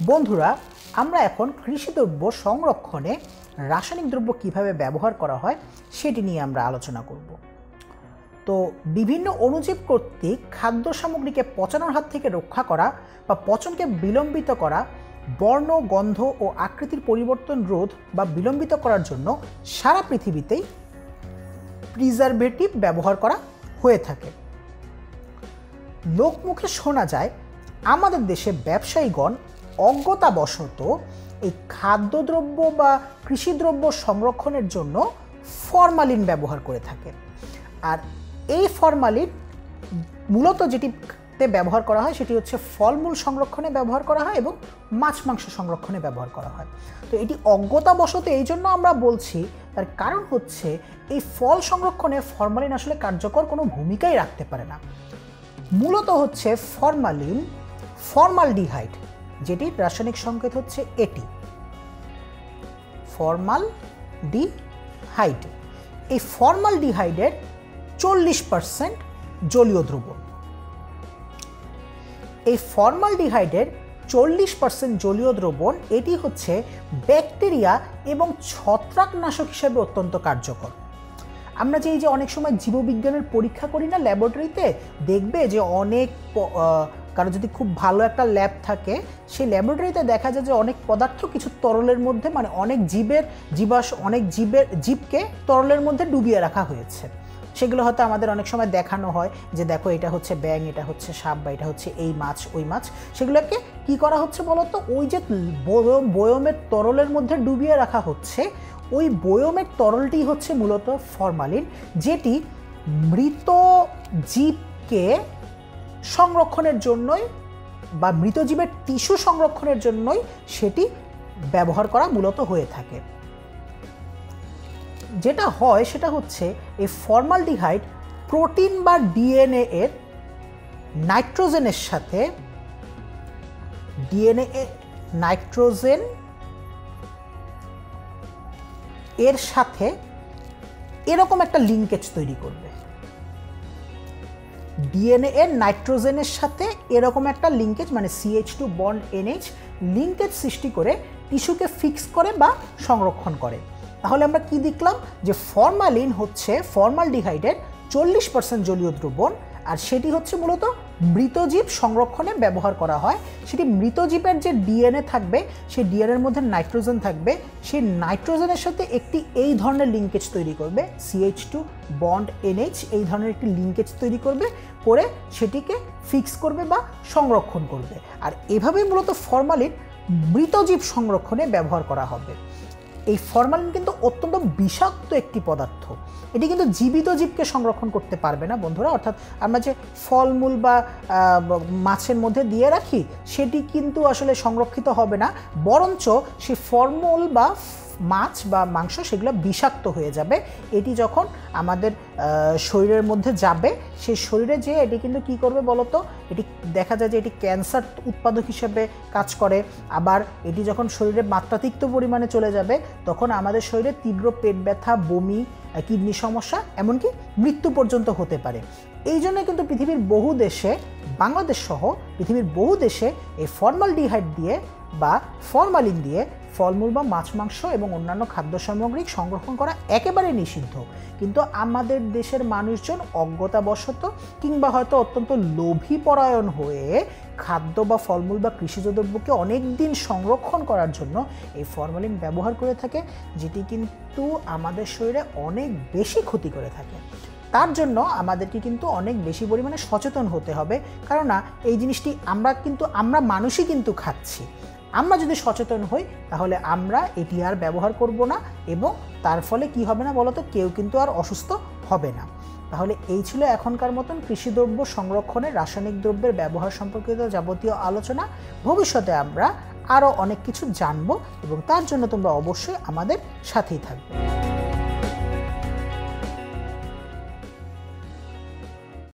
বন্ধুরা, আমরা এখন কৃষিদ্রব্য সংরক্ষণে রাসায়নিক দ্রব্য কীভাবে ব্যবহার করা হয় সেটি নিয়ে আমরা আলোচনা করব। তো বিভিন্ন অণুজীব কর্তৃক খাদ্য সামগ্রীকে পচানোর হাত থেকে রক্ষা করা বা পচনকে বিলম্বিত করা, বর্ণ, গন্ধ ও আকৃতির পরিবর্তন রোধ বা বিলম্বিত করার জন্য সারা পৃথিবীতেই প্রিজারভেটিভ ব্যবহার করা হয়ে থাকে। লোকমুখে শোনা যায়, আমাদের দেশে ব্যবসায়ীগণ অজ্ঞতাবশত এই খাদ্যদ্রব্য বা কৃষিদ্রব্য সংরক্ষণের জন্য ফরমালিন ব্যবহার করে থাকে। আর এই ফরমালিন মূলত যেটিতে ব্যবহার করা হয় সেটি হচ্ছে ফলমূল সংরক্ষণে ব্যবহার করা হয় এবং মাছ মাংস সংরক্ষণে ব্যবহার করা হয়। তো এটি অজ্ঞতাবশত এই জন্য আমরা বলছি, তার কারণ হচ্ছে এই ফল সংরক্ষণে ফরমালিন আসলে কার্যকর কোনো ভূমিকাই রাখতে পারে না। মূলত হচ্ছে ফরমালিন, ফরমালডিহাইড যেটির রাসায়নিক সংকেত হচ্ছে এটি। Formaldehyde. এই ফরমালডিহাইডের চল্লিশ পার্সেন্ট জলীয় দ্রবণ। এই ফরমালডিহাইডের চল্লিশ পার্সেন্ট জলীয় দ্রবণ এটি হচ্ছে ব্যাকটেরিয়া এবং ছত্রাকনাশক হিসেবে অত্যন্ত কার্যকর। আমরা যে এই যে অনেক সময় জীববিজ্ঞানের পরীক্ষা করি না ল্যাবরেটরিতে, দেখবে যে অনেক কারও যদি খুব ভালো একটা ল্যাব থাকে, সেই ল্যাবরেটরিতে দেখা যায় যে অনেক পদার্থ কিছু তরলের মধ্যে মানে অনেক জীবের জীবাশ অনেক জীবের জীবকে তরলের মধ্যে ডুবিয়ে রাখা হয়েছে। সেগুলো হয়তো আমাদের অনেক সময় দেখানো হয় যে দেখো এটা হচ্ছে ব্যাং এটা হচ্ছে সাপ বা এটা হচ্ছে এই মাছ, ওই মাছ। সেগুলোকে কি করা হচ্ছে বলতো? ওই যে বয়ম, বয়মের তরলের মধ্যে ডুবিয়ে রাখা হচ্ছে, ওই বয়মের তরলটি হচ্ছে মূলত ফরমালিন, যেটি মৃত জীবকে সংরক্ষণের জন্যই বা মৃতজীবের টিস্যু সংরক্ষণের জন্যই সেটি ব্যবহার করা মূলত হয়ে থাকে। যেটা হয় সেটা হচ্ছে এই ফর্মালডিহাইড প্রোটিন বা ডিএনএ এর নাইট্রোজেনের সাথে ডিএনএ নাইট্রোজেন এর সাথে এরকম একটা লিঙ্কেজ তৈরি করবে। ডিএনএ এর নাইট্রোজেনের সাথে এরকম একটা লিঙ্কেজ মানে CH two bond NH linkage সৃষ্টি করে টিস্যুকে ফিক্স করে বা সংরক্ষণ করে। তাহলে আমরা কি দেখলাম? যে ফর্মালিন হচ্ছে ফরমালডিহাইডের চল্লিশ পার্সেন্ট জলীয় দ্রবণ, আর সেটি হচ্ছে মূলত মৃতজীব সংরক্ষণে ব্যবহার করা হয়। সেটি মৃতজীবের যে ডিএনএ থাকবে, সেই ডিএনএর মধ্যে নাইট্রোজেন থাকবে। সেই নাইট্রোজেনের সাথে একটি এই ধরনের লিঙ্কেজ তৈরি করবে সিএইচ টু বন্ড এনএইচ এই ধরনের একটি লিঙ্কেজ তৈরি করবে, করে সেটিকে ফিক্স করবে বা সংরক্ষণ করবে। আর এভাবেই মূলত ফরমালিন মৃতজীব সংরক্ষণে ব্যবহার করা হবে। এই ফরমালিন কিন্তু অত্যন্ত বিষাক্ত একটি পদার্থ। এটি কিন্তু জীবিত জীবকে সংরক্ষণ করতে পারবে না, বন্ধুরা। অর্থাৎ আমরা যে ফলমূল বা মাছের মধ্যে দিয়ে রাখি, সেটি কিন্তু আসলে সংরক্ষিত হবে না। বরঞ্চ সেই ফলমূল বা মাছ বা মাংস সেগুলো বিষাক্ত হয়ে যাবে। এটি যখন আমাদের শরীরের মধ্যে যাবে সেই শরীরে যেয়ে এটি কিন্তু কি করবে বলতো? এটি দেখা যায় যে এটি ক্যান্সার উৎপাদক হিসেবে কাজ করে। আবার এটি যখন শরীরে মাত্রাতিরিক্ত পরিমাণে চলে যাবে, তখন আমাদের শরীরে তীব্র পেট ব্যথা, বমি কিডনি সমস্যা, এমনকি মৃত্যু পর্যন্ত হতে পারে। এই জন্য কিন্তু পৃথিবীর বহু দেশে, বাংলাদেশ সহ পৃথিবীর বহু দেশে এই ফর্মাল ডিহাইড দিয়ে বা ফরমালিন দিয়ে ফলমূল বা মাছ, মাংস এবং অন্যান্য খাদ্য সামগ্রী সংরক্ষণ করা একেবারে নিষিদ্ধ। কিন্তু আমাদের দেশের মানুষজন অজ্ঞতাবশত কিংবা হয়তো অত্যন্ত লোভী পরায়ণ হয়ে খাদ্য বা ফলমূল বা কৃষিজ দ্রব্যকে অনেক দিন সংরক্ষণ করার জন্য এই ফরমালিন ব্যবহার করে থাকে, যেটি কিন্তু আমাদের শরীরে অনেক বেশি ক্ষতি করে থাকে। তার জন্য আমাদেরকে কিন্তু অনেক বেশি পরিমাণে সচেতন হতে হবে। কারণ এই জিনিসটি আমরা কিন্তু, আমরা মানুষই কিন্তু খাচ্ছি। আমরা যদি সচেতন হই, তাহলে আমরা এটি আর ব্যবহার করব না এবং তার ফলে কি হবে না বলতো? কেউ কিন্তু আর অসুস্থ হবে না। তাহলে এই ছিল এখনকার মতন কৃষিদ্রব্য সংরক্ষণে রাসায়নিক দ্রব্যের ব্যবহার সম্পর্কিত যাবতীয় আলোচনা। ভবিষ্যতে আমরা আরও অনেক কিছু জানব এবং তার জন্য তোমরা অবশ্যই আমাদের সাথেই থাকবে।